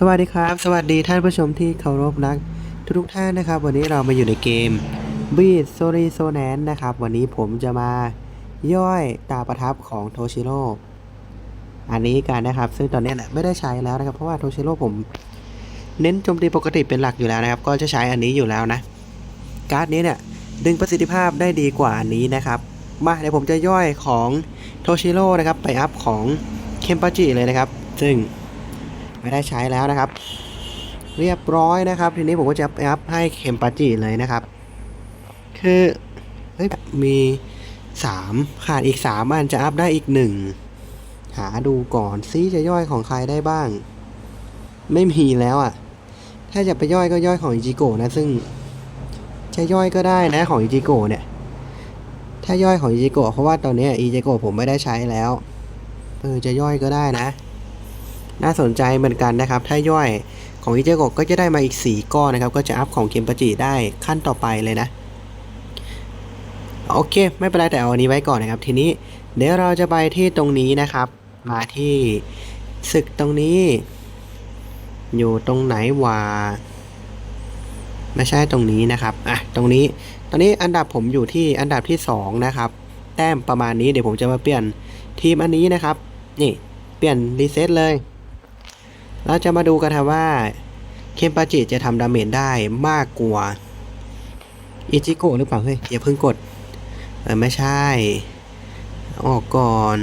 สวัสดีครับ สวัสดีท่านผู้ชมที่เคารพรักทุกๆท่านนะครับ วันนี้เรามาอยู่ในเกม Beat s o r y s o n a n นะครับ วันนี้ผมจะมาย่อยตาประทับของโทชิโร่อันนี้กันนะครับ ซึ่งตอนนี้เนี่ยไม่ได้ใช้แล้วนะครับ เพราะว่าโทชิโร่ผม เน้นโจมตีปกติเป็นหลักอยู่แล้วนะครับ ก็จะใช้อันนี้อยู่แล้วนะ การ์ดนี้เนี่ยดึงประสิทธิภาพได้ดีกว่าอันนี้นะครับ มาเดี๋ยวผมจะย่อยของโทชิโร่นะครับ ไปอัพของเคมปาจิเลยนะครับ ซึ่ง ไม่ได้ใช้แล้วนะครับ เรียบร้อยนะครับ ทีนี้ผมก็จะอัพให้เคมปาจิเลยนะครับ คือเฮ้ยมีสามขาดอีกสามอันจะอัพได้อีกหนึ่งหาดูก่อนซิจะย่อยของใครได้บ้าง ไม่มีแล้วอะ ถ้าจะไปย่อยก็ย่อยของอิจิโกะนะ ซึ่งจะย่อยก็ได้นะของอิจิโกะเนี่ย ถ้าย่อยของอิจิโกะเพราะว่าตอนนี้อิจิโกะผมไม่ได้ใช้แล้ว เออจะย่อยก็ได้นะ น่าสนใจเหมือนกันนะครับ ถ้าย่อยของอิเจโกก็จะได้มาอีก 4 ก้อนนะครับ ก็จะอัพของเคมปจิได้ขั้นต่อไปเลยนะ โอเค ไม่เป็นไรแต่เอาอันนี้ไว้ก่อนนะครับ ทีนี้เดี๋ยวเราจะไปที่ตรงนี้นะครับ มาที่ศึกตรงนี้ อยู่ตรงไหนวะไม่ใช่ตรงนี้นะครับ อะ ตรงนี้ ตอนนี้อันดับผมอยู่ที่อันดับที่ 2 นะครับ แต้มประมาณนี้ เดี๋ยวผมจะมาเปลี่ยนทีมอันนี้นะครับ นี่ เปลี่ยนรีเซ็ตเลย เราจะมาดูกันครับว่า เคมปาจิจะทำดาเมจได้มากกว่าอิจิโกะหรือเปล่าเฮ้ยอย่าเพิ่งกด เออไม่ใช่ ออกก่อน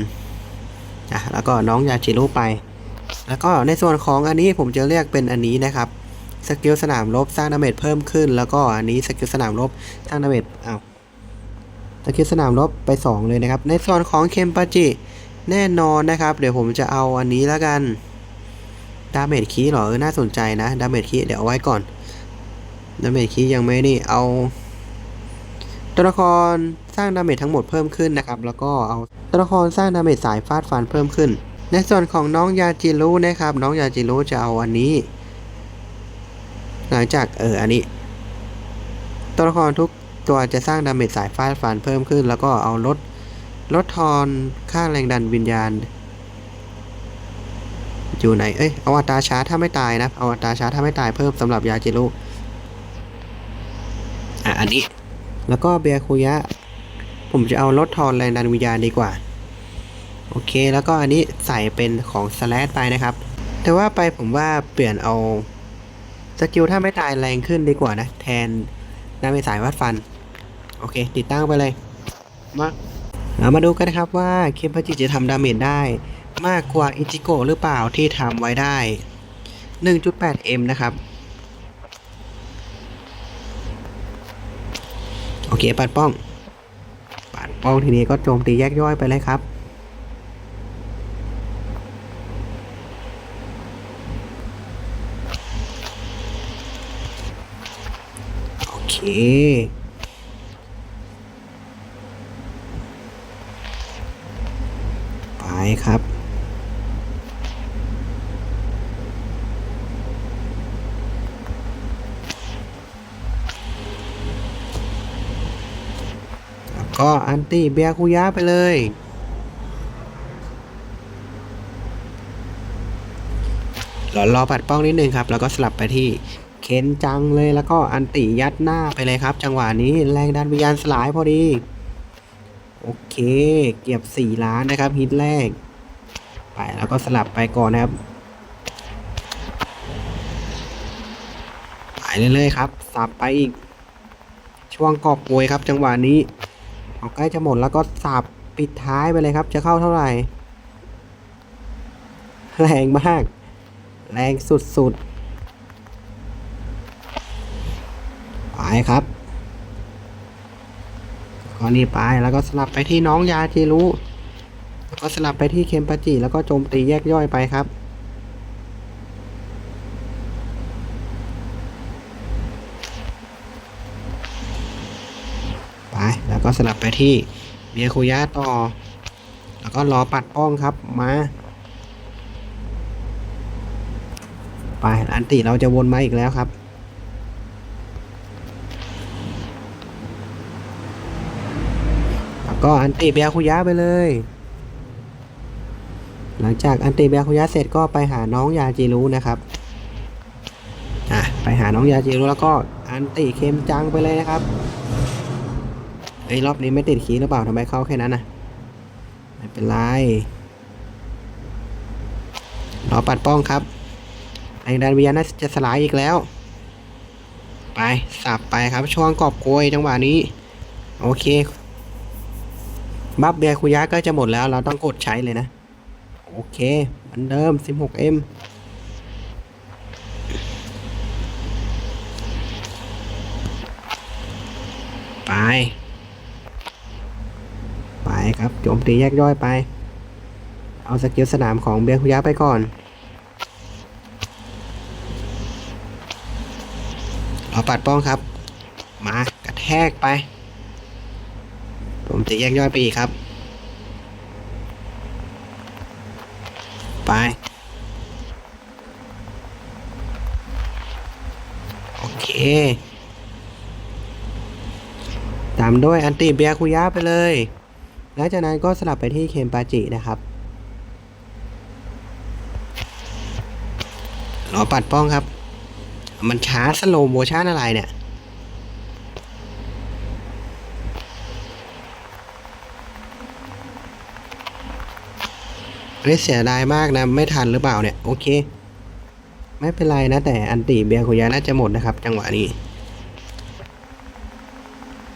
อะแล้วก็น้องยาจิโรุไป แล้วก็ในส่วนของอันนี้ผมจะเรียกเป็นอันนี้นะครับสกิลสนามรบสร้างดาเมจเพิ่มขึ้น แล้วก็อันนี้สกิลสนามรบสร้างดาเมจอ้าวสกิลสนามรบไป 2 เลยนะครับ ในส่วนของเคมปาจิแน่นอนนะครับ เดี๋ยวผมจะเอาอันนี้แล้วกัน ดาเมจคีเหรอเออน่าสนใจนะดาเมจคีเดี๋ยวเอาไว้ก่อนดาเมจคีย์ยังไม่นี่เอา ตัวละครสร้างดาเมจทั้งหมดเพิ่มขึ้นนะครับ แล้วก็เอาตัวละครสร้างดาเมจสายฟาดฟันเพิ่มขึ้น ในส่วนของน้องยาจิรุนะครับ น้องยาจิรุจะเอาอันนี้ หลังจากเอออันนี้ ตัวละครทุกตัวจะสร้างดาเมจสายฟาดฟันเพิ่มขึ้น แล้วก็เอาลดลดทอนค่าแรงดันวิญญาณ อยู่ไหน เอ้ย เอาอัตราช้าถ้าไม่ตายนะ เอาอัตราช้าถ้าไม่ตายเพิ่มสำหรับยาจิรุอะ อันนี้ แล้วก็เบียคุยะ ผมจะเอาลดทอนแรงดันวิญญาณดีกว่า โอเค แล้วก็อันนี้ใส่เป็นของสแลดไปนะครับ แต่ว่าไปผมว่าเปลี่ยนเอาสกิลถ้าไม่ตายแรงขึ้นดีกว่านะ แทนดาเมจสายวัดฟัน โอเค ติดตั้งไปเลย มาเรามาดูกันนะครับว่าเคมปาจิจะทำดาเมจได้ มากกว่าอิจิโกหรือเปล่าที่ทำไว้ได้ 1.8m นะครับ โอเค ปัดป้อง ปัดป้องทีนี้ก็โจมตีแยกย่อยไปเลยครับโอเคไปครับ ก็อันติเบียคุยะไปเลยรอรอปัดป้องนิดนึงครับ แล้วก็สลับไปที่เคนจังเลยแล้วก็อันติยัดหน้าไปเลยครับ จังหวะนี้แรงดันวิญญาณสลายพอดี โอเค เก็บสี่ล้านนะครับฮิตแรก ไปแล้วก็สลับไปก่อนนะครับไปเรื่อยๆครับ สับไปอีก ช่วงกอบโวยครับ จังหวะนี้ เอาใกล้จะหมดแล้วก็สับปิดท้ายไปเลยครับ จะเข้าเท่าไหร่ แรงมาก แรงสุดๆ ไปครับก็นี่ไปแล้วก็สลับไปที่น้องยาจิรุแล้วก็สลับไปที่เคมปาจิแล้วก็โจมตีแยกย่อยไปครับ ไป แล้ว ก็สลับไปที่เบียคุยะต่อ แล้วก็รอปัดป้องครับมาไปอันติเราจะวนมาอีกแล้วครับ แล้วก็อันติเบียคุยะไปเลย หลังจากอันติเบียคุยะเสร็จก็ไปหาน้องยาจิรุนะครับอะไปหาน้องยาจิรุแล้วก็อันติเคมจังไปเลยนะครับ ไอ้รอบนี้ไม่ติดขีหรือเปล่าทำไมเข้าแค่นั้นนะไม่เป็นไรรอปัดป้องครับแรงดันวิญญาณน่าจะสลายอีกแล้ว ไปสับไปครับช่วงกอบโกยจังหวะนี้ โอเค บัฟเบียคุยะก็จะหมดแล้ว เราต้องกดใช้เลยนะ โอเคเหมือนเดิม 16M ไป ไปครับโจมตีแยกย่อยไป เอาสกิลสนามของเบียร์คุยะไปก่อนเราปัดป้องครับ มากระแทกไป ผมจะแยกย่อยไปอีกครับ ไป โอเค ตามด้วยอันติเบียคุยะไปเลย หลังจากนั้นก็สลับไปที่เคมปาจินะครับรอปัดป้องครับ มันช้าสโลโมชั่นอะไรเนี่ยเฮ้ยเสียดายมากนะ ไม่ทันหรือเปล่าเนี่ย โอเค ไม่เป็นไรนะ แต่อันติเบียร์คุยาน่าจะหมดนะครับ จังหวะนี้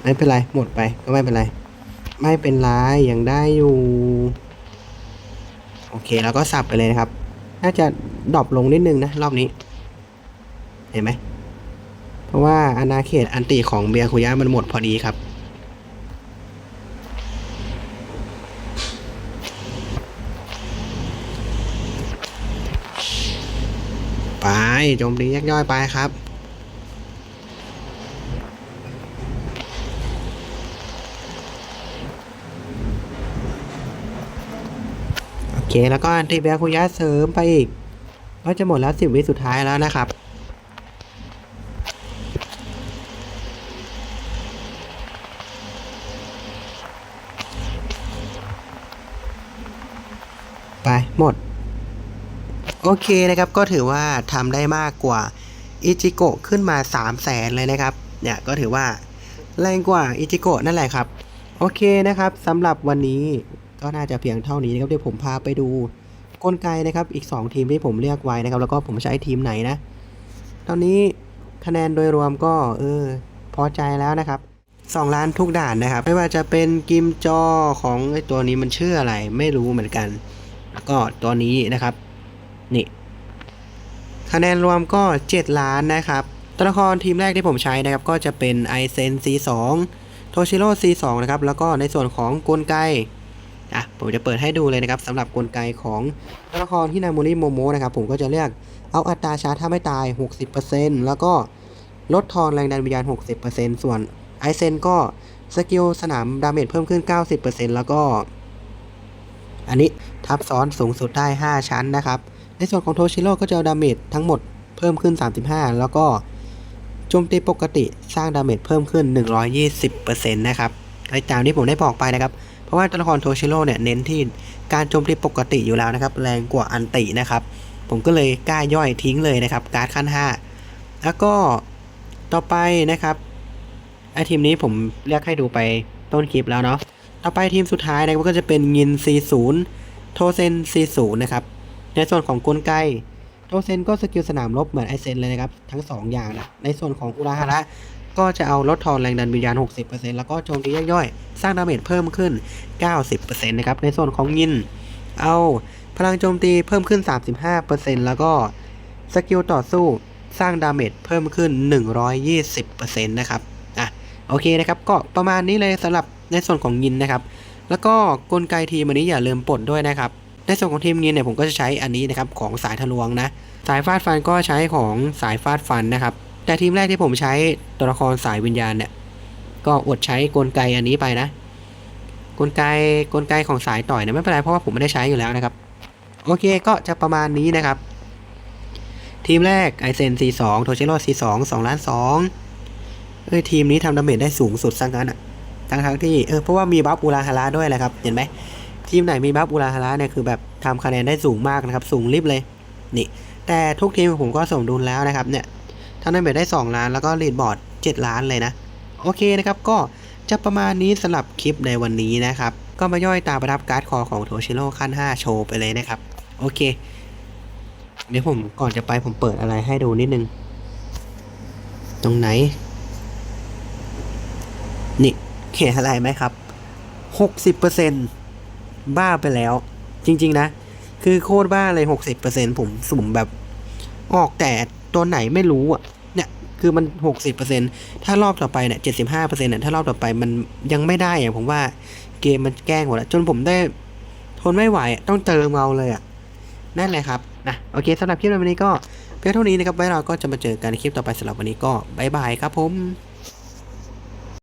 ไม่เป็นไร หมดไปก็ไม่เป็นไร ไม่เป็นไรยังได้อยู่ โอเคแล้วก็สับไปเลยนะครับ น่าจะดรอปลงนิดนึงนะ รอบนี้ เห็นไหม เพราะว่าอาณาเขตอันติของเบียร์คุยามันหมดพอดีครับ ไปโจมตีแยกย่อยไปครับ เค แล้วก็อันติเบียร์คุยะเสริมไปอีก ก็จะหมดแล้วสิบวิสุดท้ายแล้วนะครับ ไป หมด โอเคนะครับก็ถือว่าทำได้มากกว่า อิจิโกะขึ้นมา3 0 0แสนเลยนะครับ เนี่ยก็ถือว่าแรงกว่าอิจิโกะนั่นแหละครับ โอเคนะครับสำหรับวันนี้ ก็น่าจะเพียงเท่านี้นะครับเดี๋ยวผมพาไปดูกลไกนะครับอีก 2 ทีมที่ผมเลือกไว้นะครับ แล้วก็ผมใช้ทีมไหนนะ ตอนนี้คะแนนโดยรวมก็เออพอใจแล้วนะครับ2ล้านทุกด่านนะครับ ไม่ว่าจะเป็นกิมจอของไอตัวนี้มันชื่ออะไร ไม่รู้เหมือนกันแล้วก็ตัวนี้นะครับ นี่ คะแนนรวมก็ 7 ล้านนะครับตัวละครทีมแรกที่ผมใช้นะครับ ก็จะเป็นไอเซน C2 โทชิโร่ C2 นะครับ แล้วก็ในส่วนของกลไก อะผมจะเปิดให้ดูเลยนะครับสำหรับกลไกของตัวละครที่นามูริโมโมนะครับ ผมก็จะเลือกเอาอัตราชาร์จถ้าไม่ตาย 60%แล้วก็ลดทอนแรงดันวิญญาณ 60%ส่วนไอเซนก็สกิลสนามดาเมจเพิ่มขึ้น 90%แล้วก็ อันนี้ทับซ้อนสูงสุดได้ 5 ชั้นนะครับ ในส่วนของโทชิโร่ก็จะเอาดาเมจทั้งหมดเพิ่มขึ้น 35 แล้วก็โจมตีปกติสร้างดาเมจเพิ่มขึ้น 120%นะครับไอ้ตามที่ผมได้บอกไปนะครับ เพราะว่าตัวละครโทชิโร่เนี่ยเน้นที่การโจมตีปกติอยู่แล้วนะครับ แรงกว่าอันตินะครับ ผมก็เลยกล้าย่อยทิ้งเลยนะครับ การ์ดขั้น 5 แล้วก็ต่อไปนะครับไอทีมนี้ผมเรียกให้ดูไปต้นคลิปแล้วเนาะต่อไปทีมสุดท้ายนะครับก็จะเป็นยิน C0 โทเซน C0 นะครับ ในส่วนของกลไกโทเซนก็สกิลสนามลบเหมือนไอเซนเลยนะครับ ทั้ง 2 อย่างนะในส่วนของอุราฮาระ ก็จะเอาลดทอนแรงดันวิญญาณ 60%แล้วก็โจมตีย่อยๆ สร้างดาเมจเพิ่มขึ้น 90%นะครับ ในส่วนของยิน เอาพลังโจมตีเพิ่มขึ้น 35%แล้วก็สกิลต่อสู้สร้างดาเมจเพิ่มขึ้น 120%นะครับ อะ โอเคนะครับ ก็ประมาณนี้เลยสำหรับในส่วนของยินนะครับ แล้วก็กลไกทีมอันนี้อย่าลืมปลดด้วยนะครับ ในส่วนของทีมยินเนี่ยผมก็จะใช้อันนี้นะครับของสายทะลวงนะ สายฟาดฟันก็ใช้ของสายฟาดฟันนะครับ แต่ทีมแรกที่ผมใช้ตัวละครสายวิญญาณเนี่ย ก็อดใช้กลไกอันนี้ไปนะ กลไกกลไกของสายต่อยเนี่ยไม่เป็นไรเพราะว่าผมไม่ได้ใช้อยู่แล้วนะครับ โอเคก็จะประมาณนี้นะครับ ทีมแรกไอเซน C2 โทเชโร่ C2 2ล้าน2เอ้ยทีมนี้ทำดาเมจได้สูงสุดสังกันอะทั้งทั้งที่เออเพราะว่ามีบัฟอุราฮาระด้วยแหละครับ เห็นไหมทีมไหนมีบัฟอุราฮาระเนี่ยคือแบบทำคะแนนได้สูงมากนะครับ สูงริบเลยนี่ แต่ทุกทีมผมก็สมดุลแล้วนะครับเนี่ย ทำดาเมจได้ 2 ล้าน แล้วก็ลีดบอร์ด 7 ล้านเลยนะ โอเคนะครับ ก็จะประมาณนี้สำหรับคลิปในวันนี้นะครับ ก็มาย่อยตาประทับการ์ดคอของโทชิโร่ขั้น 5 โชว์ไปเลยนะครับ โอเค เดี๋ยวผมก่อนจะไปผมเปิดอะไรให้ดูนิดนึง ตรงไหน นี่เห็นอะไรไหมครับ 60%บ้าไปแล้ว จริง ๆ นะ คือโคตรบ้าเลย 60%ผมสุ่มแบบออกแต่ ตัวไหนไม่รู้อะเนี่ยคือมัน 60%ถ้ารอบต่อไปเนี่ย75%เนี่ยถ้ารอบต่อไปมันยังไม่ได้อะผมว่าเกมมันแกล้งหมดแล้วจนผมได้ทนไม่ไหวต้องเติมเอาเลยอะนั่นแหละครับนะโอเคสำหรับคลิปวันนี้ก็เพียงเท่านี้นะครับไว้เราก็จะมาเจอกันในคลิปต่อไปสำหรับวันนี้ก็บายบายครับผม